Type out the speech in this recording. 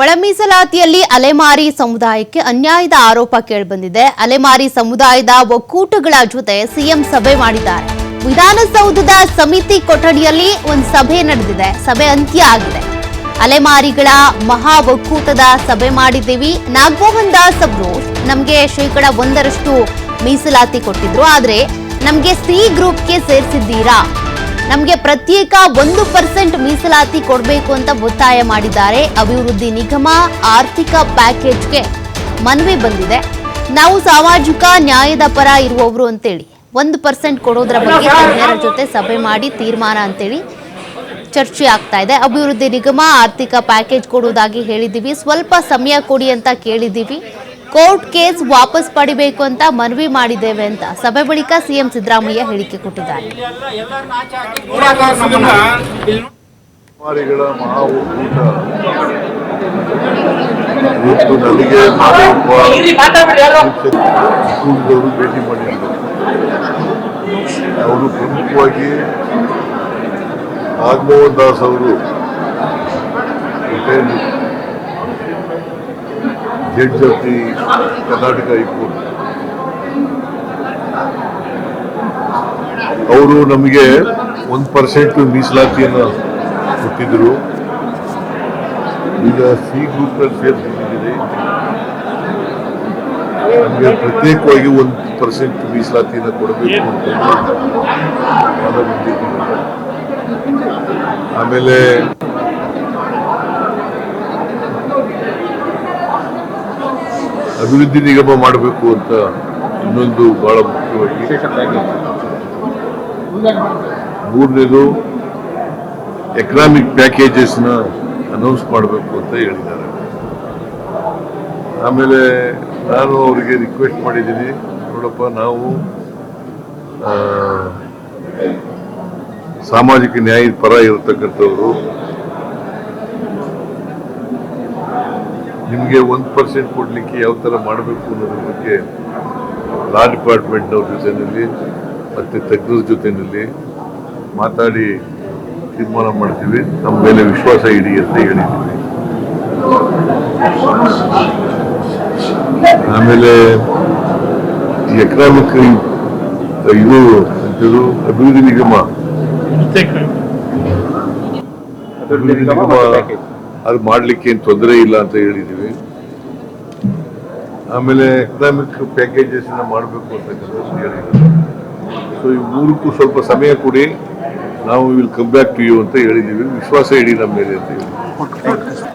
ಒಳ ಮೀಸಲಾತಿಯಲ್ಲಿ ಅಲೆಮಾರಿ ಸಮುದಾಯಕ್ಕೆ ಅನ್ಯಾಯದ ಆರೋಪ ಕೇಳಿಬಂದಿದೆ. ಅಲೆಮಾರಿ ಸಮುದಾಯದ ಒಕ್ಕೂಟಗಳ ಜೊತೆ ಸಿಎಂ ಸಭೆ ಮಾಡಿದ್ದಾರೆ. ವಿಧಾನಸೌಧದ ಸಮಿತಿ ಕೊಠಡಿಯಲ್ಲಿ ಒಂದು ಸಭೆ ನಡೆದಿದೆ. ಸಭೆ ಅಂತ್ಯ ಆಗಿದೆ. ಅಲೆಮಾರಿಗಳ ಮಹಾ ಒಕ್ಕೂಟದ ಸಭೆ ಮಾಡಿದ್ದೀವಿ. ನಾಗಮೋಹನ್ ದಾಸ್ ಅವರು ನಮಗೆ ಶೇಕಡ ಒಂದರಷ್ಟು ಮೀಸಲಾತಿ ಕೊಟ್ಟಿದ್ರು. ಆದರೆ ನಮಗೆ ಸಿ ಗ್ರೂಪ್ಗೆ ಸೇರಿಸಿದ್ದೀರಾ? ನಮಗೆ ಪ್ರತ್ಯೇಕ ಒಂದು ಪರ್ಸೆಂಟ್ ಮೀಸಲಾತಿ ಕೊಡಬೇಕು ಅಂತ ಒತ್ತಾಯ ಮಾಡಿದ್ದಾರೆ ಅಭಿವೃದ್ಧಿ ನಿಗಮ ಆರ್ಥಿಕ ಪ್ಯಾಕೇಜ್ಗೆ. ಮನವಿ ಬಂದಿದೆ. ನಾವು ಸಾಮಾಜಿಕ ನ್ಯಾಯದ ಪರ ಇರುವವರು ಅಂತೇಳಿ ಒಂದು ಪರ್ಸೆಂಟ್ ಕೊಡೋದ್ರ ಬಗ್ಗೆ ತಜ್ಞರ ಜೊತೆ ಸಭೆ ಮಾಡಿ ತೀರ್ಮಾನ ಅಂತೇಳಿ ಚರ್ಚೆ ಆಗ್ತಾ ಇದೆ. ಅಭಿವೃದ್ಧಿ ನಿಗಮ ಆರ್ಥಿಕ ಪ್ಯಾಕೇಜ್ ಕೊಡುವುದಾಗಿ ಹೇಳಿದ್ದೀವಿ. ಸ್ವಲ್ಪ ಸಮಯ ಕೊಡಿ ಅಂತ ಕೇಳಿದ್ದೀವಿ. ಕೋರ್ಟ್ ಕೇಸ್ ವಾಪಸ್ ಪಡಿಬೇಕು ಅಂತ ಮನವಿ ಮಾಡಿದ್ದೇವೆ ಅಂತ ಸಭೆ ಬಳಿಕ ಸಿಎಂ ಸಿದ್ದರಾಮಯ್ಯ ಹೇಳಿಕೆ ಕೊಟ್ಟಿದ್ದಾರೆ. ಅವರು ಪ್ರಮುಖವಾಗಿ ದಾಸ್ ಅವರು judge of the Karnataka high court ಅವರು ನಮಗೆ ಒಂದು ಪರ್ಸೆಂಟ್ ಮೀಸಲಾತಿಯನ್ನು ಕೊಟ್ಟಿದ್ದರು ಈಗ ಸಿ ಗ್ರೂಪ್ ಸೇರಿಸಿದ್ದೀರಿ ನಮಗೆ ಪ್ರತ್ಯೇಕವಾಗಿ ಒಂದು ಪರ್ಸೆಂಟ್ ಮೀಸಲಾತಿಯನ್ನು ಕೊಡಬೇಕು ಅಂತ ಆಮೇಲೆ ಅಭಿವೃದ್ಧಿ ನಿಗಮ ಮಾಡಬೇಕು ಅಂತ ಇನ್ನೊಂದು ಬಹಳ ಮುಖ್ಯವಾಗಿ ಮೂರನೇದು ಎಕನಾಮಿಕ್ ಪ್ಯಾಕೇಜಸ್ನ ಅನೌನ್ಸ್ ಮಾಡಬೇಕು ಅಂತ ಹೇಳಿದ್ದಾರೆ. ಆಮೇಲೆ ನಾನು ಅವರಿಗೆ ರಿಕ್ವೆಸ್ಟ್ ಮಾಡಿದ್ದೀನಿ, ನೋಡಪ್ಪ, ನಾವು ಸಾಮಾಜಿಕ ನ್ಯಾಯದ ಪರ ಇರತಕ್ಕಂಥವ್ರು ನಿಮಗೆ ಒಂದು ಪರ್ಸೆಂಟ್ ಕೊಡಲಿಕ್ಕೆ ಯಾವ ಥರ ಮಾಡಬೇಕು ಅನ್ನೋದ್ರ ಬಗ್ಗೆ ಲಾ ಡಿಪಾರ್ಟ್ಮೆಂಟ್ನವ್ರ ಜೊತೆಯಲ್ಲಿ ಮತ್ತು ತಜ್ಞರ ಜೊತೆಯಲ್ಲಿ ಮಾತಾಡಿ ತೀರ್ಮಾನ ಮಾಡ್ತೀವಿ. ನಮ್ಮ ಮೇಲೆ ವಿಶ್ವಾಸ ಇಡಿ ಅಂತ ಹೇಳಿದ್ದೀವಿ. ಆಮೇಲೆ ಎಕನಾಮಿಕ್ ಇದು ಅಂತಿದ್ರು ಅಭಿವೃದ್ಧಿ ನಿಗಮ. ಅಭಿವೃದ್ಧಿ ನಿಗಮ ಅದು ಮಾಡಲಿಕ್ಕೆ ಏನು ತೊಂದರೆ ಇಲ್ಲ ಅಂತ ಹೇಳಿದ್ದೀವಿ ಆಮೇಲೆ ಎಕನಾಮಿಕ್ ಪ್ಯಾಕೇಜಸ್ ಮಾಡಬೇಕು ಅಂತಕ್ಕಂಥದ್ದು ಹೇಳಿದ್ದೀವಿ ಸೊ ಈ ಮೂರಕ್ಕೂ ಸ್ವಲ್ಪ ಸಮಯ ಕೊಡಿ. ನಾವು will come back to you ಅಂತ ಹೇಳಿದ್ದೀವಿ ವಿಶ್ವಾಸ ಇಡಿ ನಮ್ಮ ಮೇಲೆ ಅಂತ ಹೇಳಿ